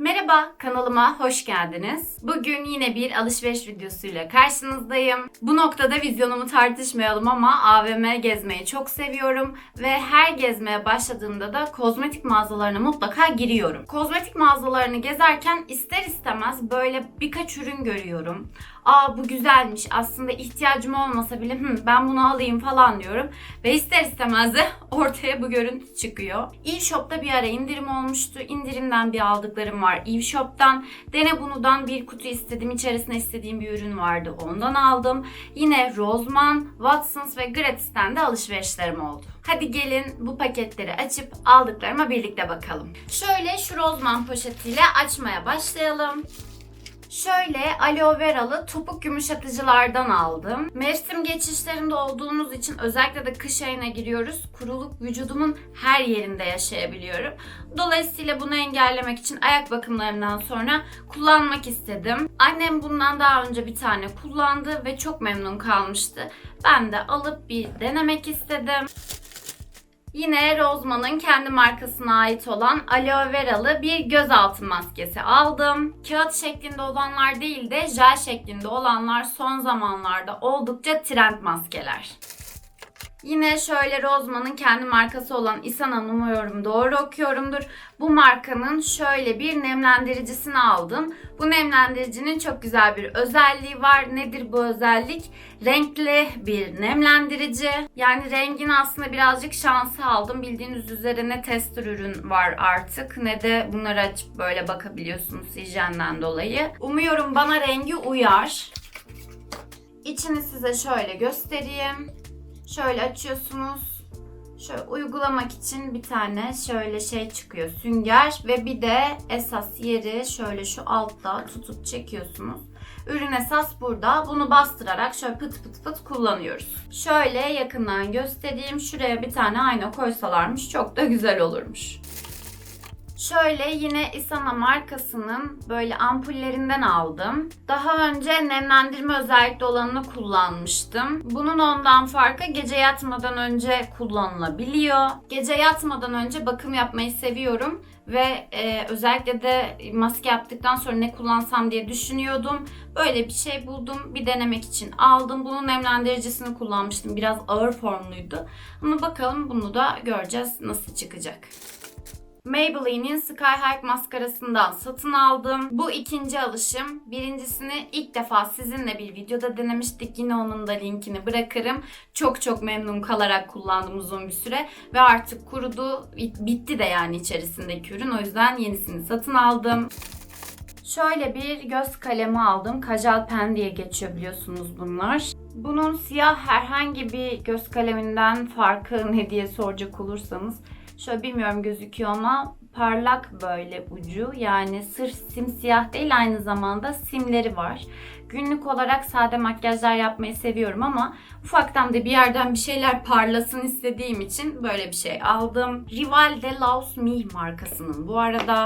Merhaba, kanalıma hoş geldiniz. Bugün yine bir alışveriş videosuyla karşınızdayım. Bu noktada vizyonumu tartışmayalım ama AVM gezmeyi çok seviyorum ve her gezmeye başladığımda da kozmetik mağazalarına mutlaka giriyorum. Kozmetik mağazalarını gezerken ister istemez böyle birkaç ürün görüyorum. Aa bu güzelmiş aslında ihtiyacım olmasa bile "Hı, ben bunu alayım falan diyorum. Ve ister istemez de ortaya bu görüntü çıkıyor. E-Shop'ta bir ara indirim olmuştu. İndirimden bir aldıklarım var. E-Shop'tan Dene Bunu'dan bir kutu istedim. İçerisinde istediğim bir ürün vardı. Ondan aldım. Yine Roseman, Watsons ve Gratis'ten de alışverişlerim oldu. Hadi gelin bu paketleri açıp aldıklarıma birlikte bakalım. Şöyle şu Roseman poşetiyle açmaya başlayalım. Şöyle aloe veralı topuk yumuşatıcılardan aldım. Mevsim geçişlerinde olduğumuz için özellikle de kış ayına giriyoruz. Kuruluk vücudumun her yerinde yaşayabiliyorum. Dolayısıyla bunu engellemek için ayak bakımlarından sonra kullanmak istedim. Annem bundan daha önce bir tane kullandı ve çok memnun kalmıştı. Ben de alıp bir denemek istedim. Yine Rozman'ın kendi markasına ait olan aloe veralı bir gözaltı maskesi aldım. Kağıt şeklinde olanlar değil de jel şeklinde olanlar son zamanlarda oldukça trend maskeler. Yine şöyle Rozman'ın kendi markası olan İsan'a umuyorum doğru okuyorumdur. Bu markanın şöyle bir nemlendiricisini aldım. Bu nemlendiricinin çok güzel bir özelliği var. Nedir bu özellik? Renkli bir nemlendirici. Yani rengini aslında birazcık şansı aldım. Bildiğiniz üzere ne tester ürün var artık ne de bunları açıp böyle bakabiliyorsunuz hijyenden dolayı. Umuyorum bana rengi uyar. İçini size şöyle göstereyim. Şöyle açıyorsunuz. Şöyle uygulamak için bir tane şöyle şey çıkıyor sünger ve bir de esas yeri şöyle şu altta tutup çekiyorsunuz. Ürün esas burada. Bunu bastırarak şöyle pıt pıt pıt kullanıyoruz. Şöyle yakından göstereyim. Şuraya bir tane ayna koysalarmış çok da güzel olurmuş. Şöyle yine Isana markasının böyle ampullerinden aldım. Daha önce nemlendirme özellikli olanını kullanmıştım. Bunun ondan farkı gece yatmadan önce kullanılabiliyor. Gece yatmadan önce bakım yapmayı seviyorum ve e, özellikle de maske yaptıktan sonra ne kullansam diye düşünüyordum. Böyle bir şey buldum. Bir denemek için aldım. Bunun nemlendiricisini kullanmıştım. Biraz ağır formluydu. Ama bakalım bunu da göreceğiz nasıl çıkacak. Maybelline'in Sky High maskarasından satın aldım. Bu ikinci alışım. Birincisini ilk defa sizinle bir videoda denemiştik. Yine onun da linkini bırakırım. Çok çok memnun kalarak kullandım uzun bir süre. Ve artık kurudu. Bitti de yani içerisindeki ürün. O yüzden yenisini satın aldım. Şöyle bir göz kalemi aldım. Kajal pen diye geçiyor biliyorsunuz bunlar. Bunun siyah herhangi bir göz kaleminden farkı ne diye soracak olursanız Şöyle bilmiyorum gözüküyor ama parlak böyle ucu. Yani sırf simsiyah değil aynı zamanda simleri var. Günlük olarak sade makyajlar yapmayı seviyorum ama ufaktan da bir yerden bir şeyler parlasın istediğim için böyle bir şey aldım. Rival de Laus Mi markasının bu arada.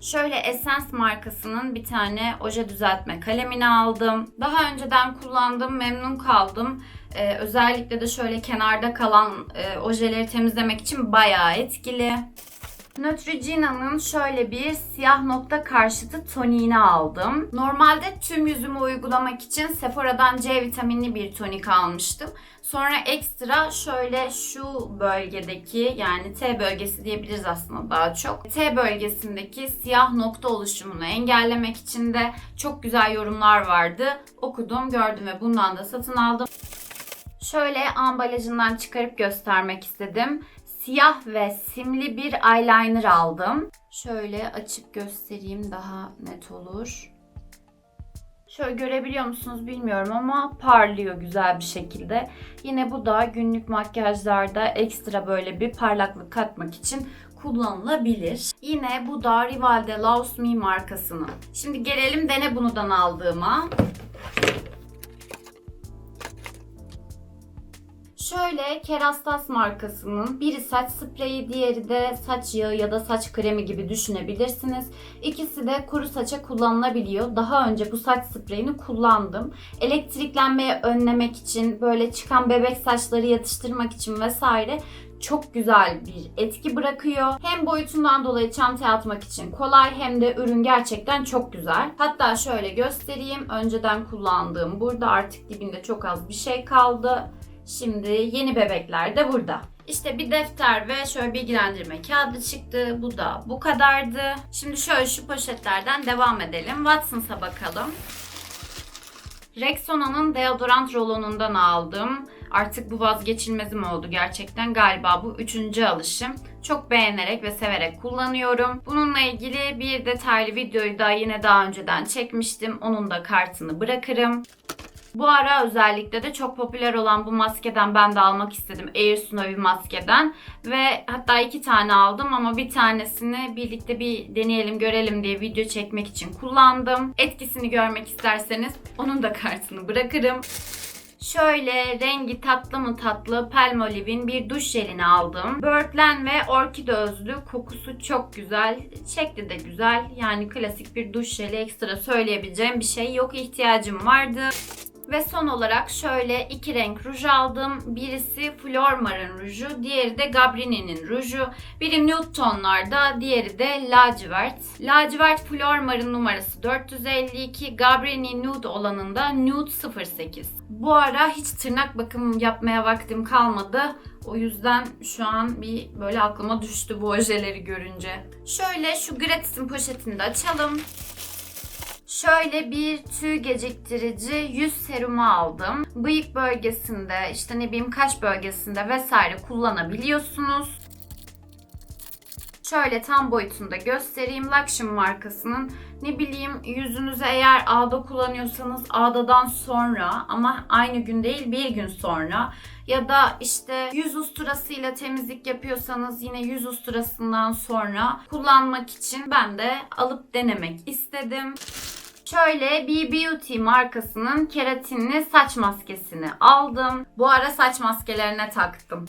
Şöyle Essence markasının bir tane oje düzeltme kalemini aldım. Daha önceden kullandım, memnun kaldım. Ee, özellikle de şöyle kenarda kalan e, ojeleri temizlemek için bayağı etkili. Neutrogena'nın şöyle bir siyah nokta karşıtı toniğini aldım. Normalde tüm yüzümü uygulamak için Sephora'dan C vitaminli bir tonik almıştım. Sonra ekstra şöyle şu bölgedeki yani T bölgesi diyebiliriz aslında daha çok. T bölgesindeki siyah nokta oluşumunu engellemek için de çok güzel yorumlar vardı. Okudum, gördüm ve bundan da satın aldım. Şöyle ambalajından çıkarıp göstermek istedim. Siyah ve simli bir eyeliner aldım. Şöyle açıp göstereyim daha net olur. Şöyle görebiliyor musunuz bilmiyorum ama parlıyor güzel bir şekilde. Yine bu da günlük makyajlarda ekstra böyle bir parlaklık katmak için kullanılabilir. Yine bu da Rival de Laus Mi markasının. Şimdi gelelim Dene Bunu'dan aldığıma. Şöyle Kerastas markasının biri saç spreyi, diğeri de saç yağı ya da saç kremi gibi düşünebilirsiniz. İkisi de kuru saça kullanılabiliyor. Daha önce bu saç spreyini kullandım. Elektriklenmeyi önlemek için, böyle çıkan bebek saçları yatıştırmak için vesaire çok güzel bir etki bırakıyor. Hem boyutundan dolayı çantaya atmak için kolay hem de ürün gerçekten çok güzel. Hatta şöyle göstereyim. Önceden kullandığım burada artık dibinde çok az bir şey kaldı. Şimdi yeni bebekler de burada. İşte bir defter ve şöyle bilgilendirme kağıdı çıktı. Bu da bu kadardı. Şimdi şöyle şu poşetlerden devam edelim. Watsons'a bakalım. Rexona'nın deodorant rolonundan aldım. Artık bu vazgeçilmezim oldu gerçekten. Galiba bu üçüncü alışım. Çok beğenerek ve severek kullanıyorum. Bununla ilgili bir detaylı videoyu da yine daha önceden çekmiştim. Onun da kartını bırakırım. Bu ara özellikle de çok popüler olan bu maskeden ben de almak istedim. Air Snowy maskeden. Ve hatta iki tane aldım ama bir tanesini birlikte bir deneyelim görelim diye video çekmek için kullandım. Etkisini görmek isterseniz onun da kartını bırakırım. Şöyle rengi tatlı mı tatlı Palmolive'in bir duş jelini aldım. Börtlen ve orkide özlü. Kokusu çok güzel. Şekli de güzel. Yani klasik bir duş jeli. Ekstra söyleyebileceğim bir şey yok. İhtiyacım vardı. Ve son olarak şöyle iki renk ruj aldım. Birisi Flormar'ın ruju, diğeri de Gabrini'nin ruju. Biri nude tonlarda, diğeri de lacivert. Lacivert Flormar'ın numarası 452, Gabrini nude olanında nude 08. Bu ara hiç tırnak bakım yapmaya vaktim kalmadı. O yüzden şu an bir böyle aklıma düştü bu ojeleri görünce. Şöyle şu gratis'in poşetini de açalım. Şöyle bir tüy geciktirici yüz serumu aldım. Bıyık bölgesinde, işte ne bileyim kaş bölgesinde vesaire kullanabiliyorsunuz. Şöyle tam boyutunda göstereyim. Luxtion markasının ne bileyim yüzünüze eğer ağda kullanıyorsanız ağdadan sonra ama aynı gün değil bir gün sonra ya da işte yüz usturasıyla temizlik yapıyorsanız yine yüz usturasından sonra kullanmak için ben de alıp denemek istedim. Şöyle B Beauty markasının keratinli saç maskesini aldım. Bu ara saç maskelerine taktım.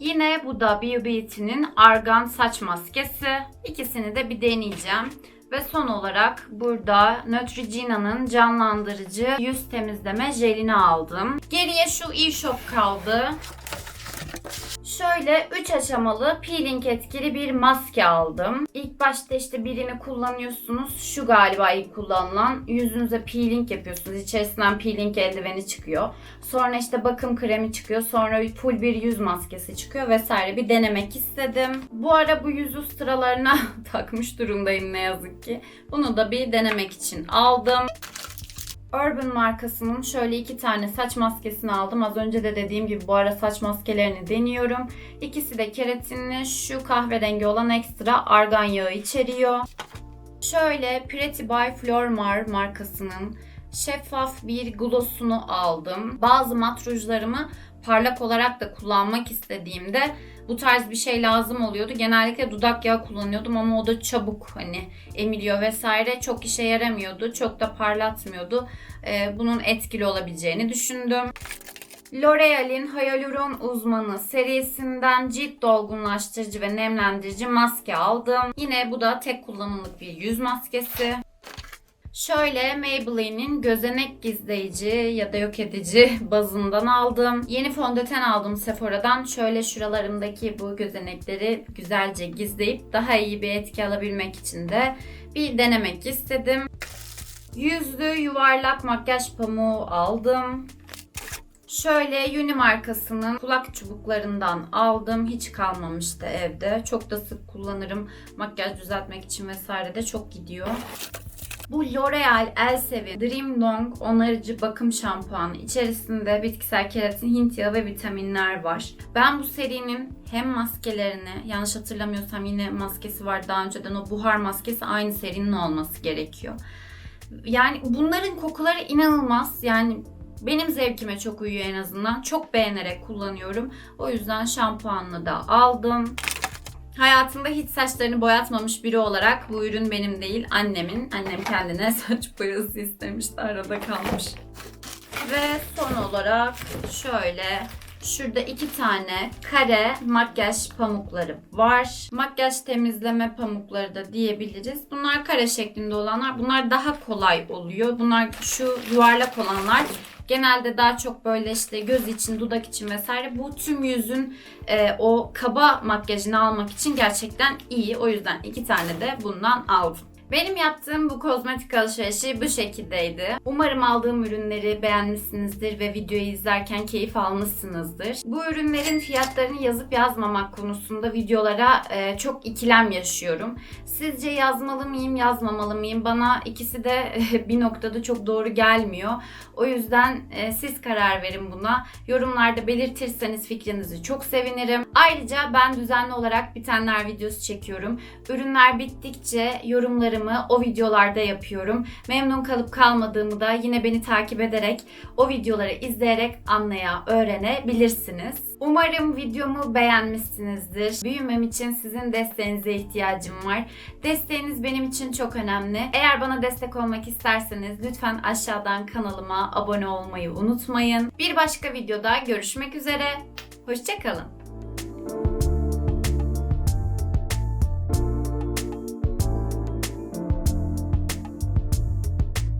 Yine bu da B Beauty'nin argan saç maskesi. İkisini de bir deneyeceğim. Ve son olarak burada Neutrogena'nın canlandırıcı yüz temizleme jelini aldım. Geriye şu e-shop kaldı. Şöyle 3 aşamalı peeling etkili bir maske aldım. İlk başta işte birini kullanıyorsunuz. Şu galiba ilk kullanılan. Yüzünüze peeling yapıyorsunuz. İçerisinden peeling eldiveni çıkıyor. Sonra işte bakım kremi çıkıyor. Sonra full bir yüz maskesi çıkıyor vesaire. Bir denemek istedim. Bu ara bu yüz sıralarına takmış durumdayım ne yazık ki. Bunu da bir denemek için aldım. Urban markasının şöyle iki tane saç maskesini aldım. Az önce de dediğim gibi bu ara saç maskelerini deniyorum. İkisi de keratinli. Şu kahverengi olan ekstra argan yağı içeriyor. Şöyle Pretty by Flormar markasının şeffaf bir glossunu aldım. Bazı mat rujlarımı parlak olarak da kullanmak istediğimde bu tarz bir şey lazım oluyordu. Genellikle dudak yağı kullanıyordum ama o da çabuk hani emiliyor vesaire. Çok işe yaramıyordu. Çok da parlatmıyordu. Ee, bunun etkili olabileceğini düşündüm. L'Oreal'in Hyaluron Uzmanı serisinden cilt dolgunlaştırıcı ve nemlendirici maske aldım. Yine bu da tek kullanımlık bir yüz maskesi. Şöyle Maybelline'in gözenek gizleyici ya da yok edici bazından aldım. Yeni fondöten aldım Sephora'dan. Şöyle şuralarımdaki bu gözenekleri güzelce gizleyip daha iyi bir etki alabilmek için de bir denemek istedim. Yüzlü yuvarlak makyaj pamuğu aldım. Şöyle Uni markasının kulak çubuklarından aldım. Hiç kalmamıştı evde. Çok da sık kullanırım. Makyaj düzeltmek için vesaire de çok gidiyor. Bu L'Oreal Elsevin Dream Long onarıcı bakım şampuanı. İçerisinde bitkisel keratin, hint yağı ve vitaminler var. Ben bu serinin hem maskelerini, yanlış hatırlamıyorsam yine maskesi var daha önceden o buhar maskesi aynı serinin olması gerekiyor. Yani bunların kokuları inanılmaz. Yani benim zevkime çok uyuyor en azından. Çok beğenerek kullanıyorum. O yüzden şampuanını da aldım. Hayatımda hiç saçlarını boyatmamış biri olarak bu ürün benim değil annemin. Annem kendine saç boyası istemişti arada kalmış. Ve son olarak şöyle Şurada iki tane kare makyaj pamukları var. Makyaj temizleme pamukları da diyebiliriz. Bunlar kare şeklinde olanlar. Bunlar daha kolay oluyor. Bunlar şu yuvarlak olanlar genelde daha çok böyle işte göz için, dudak için vesaire. Bu tüm yüzün e, o kaba makyajını almak için gerçekten iyi. O yüzden iki tane de bundan aldım. Benim yaptığım bu kozmetik alışverişi bu şekildeydi. Umarım aldığım ürünleri beğenmişsinizdir ve videoyu izlerken keyif almışsınızdır. Bu ürünlerin fiyatlarını yazıp yazmamak konusunda videolara e, çok ikilem yaşıyorum. Sizce yazmalı mıyım, yazmamalı mıyım? Bana ikisi de bir noktada çok doğru gelmiyor. O yüzden e, siz karar verin buna. Yorumlarda belirtirseniz fikrinizi çok sevinirim. Ayrıca ben düzenli olarak bitenler videosu çekiyorum. Ürünler bittikçe yorumlarımı o videolarda yapıyorum. Memnun kalıp kalmadığımı da yine beni takip ederek o videoları izleyerek anlaya öğrenebilirsiniz. Umarım videomu beğenmişsinizdir. Büyümem için sizin desteğinize ihtiyacım var. Desteğiniz benim için çok önemli. Eğer bana destek olmak isterseniz lütfen aşağıdan kanalıma abone olmayı unutmayın. Bir başka videoda görüşmek üzere. Hoşçakalın.